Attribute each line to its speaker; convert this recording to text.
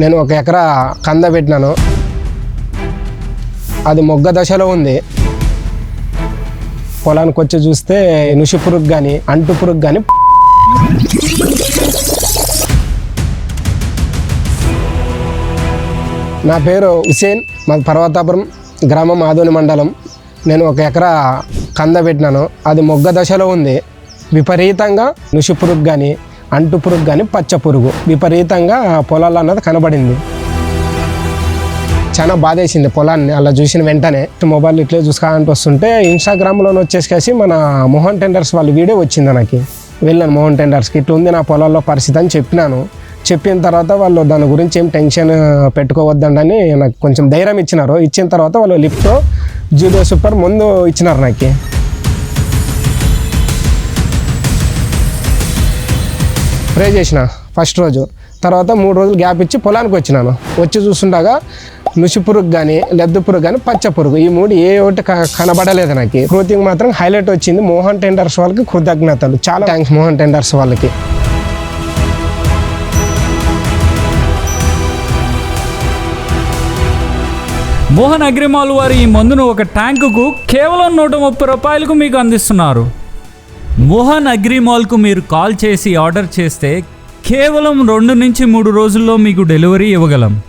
Speaker 1: నేను ఒక ఎకరా కంద పెట్టినాను. అది మొగ్గ దశలో ఉంది. పొలానికి వచ్చి చూస్తే నుషి పురుగు కానీ అంటు పురుగు కానీ నా పేరు హుసేన్ మాది పర్వతాపురం గ్రామం ఆదోని మండలం. నేను ఒక ఎకరా కంద పెట్టినాను. అది మొగ్గ దశలో ఉంది. విపరీతంగా నుషి పురుగు కానీ అంటు పురుగు కానీ పచ్చ పురుగు. విపరీతంగా పొలాల్లో అన్నది కనబడింది. చాలా బాధేసింది పొలాన్ని. అలా చూసిన వెంటనే మొబైల్ ఇట్లే చూసుకుంటూ వస్తుంటే ఇన్స్టాగ్రామ్లో వచ్చేసి మన మోహన్ టెండర్స్ వాళ్ళ వీడియో వచ్చింది నాకు వెళ్ళాను మోహన్ టెండర్స్కి. ఇట్లా ఉంది నా పొలాల్లో పరిస్థితి అని చెప్పినాను. చెప్పిన తర్వాత వాళ్ళు దాని గురించి ఏం టెన్షన్ పెట్టుకోవద్దండి నాకు కొంచెం ధైర్యం ఇచ్చినారు. ఇచ్చిన తర్వాత వాళ్ళు లిఫ్ట్ జూడియో సూపర్ ముందు ఇచ్చినారు నాకు. ప్రే చేసిన ఫస్ట్ రోజు. తర్వాత మూడు రోజులు గ్యాప్ ఇచ్చి పొలానికి వచ్చినాను. వచ్చి చూస్తుండగా నుసి పురుగు కానీ లెద్దు పురుగు కానీ పచ్చ పురుగు. ఈ మూడు ఏ ఒకటి కనబడలేదు నాకు. క్రోతింగ్ మాత్రం హైలైట్ వచ్చింది. మోహన్ టెండర్స్ వాళ్ళకి కృతజ్ఞతలు. చాలా థ్యాంక్స్ మోహన్ టెండర్స్ వాళ్ళకి.
Speaker 2: మోహన్ అగ్రిమాల్ వారు ఈ మందును ఒక ట్యాంకుకు కేవలం నూట ముప్పై రూపాయలకు మీకు అందిస్తున్నారు. మోహన్ అగ్రిమాల్కు మీరు కాల్ చేసి ఆర్డర్ చేస్తే కేవలం రెండు నుంచి మూడు రోజుల్లో మీకు డెలివరీ ఇవ్వగలం.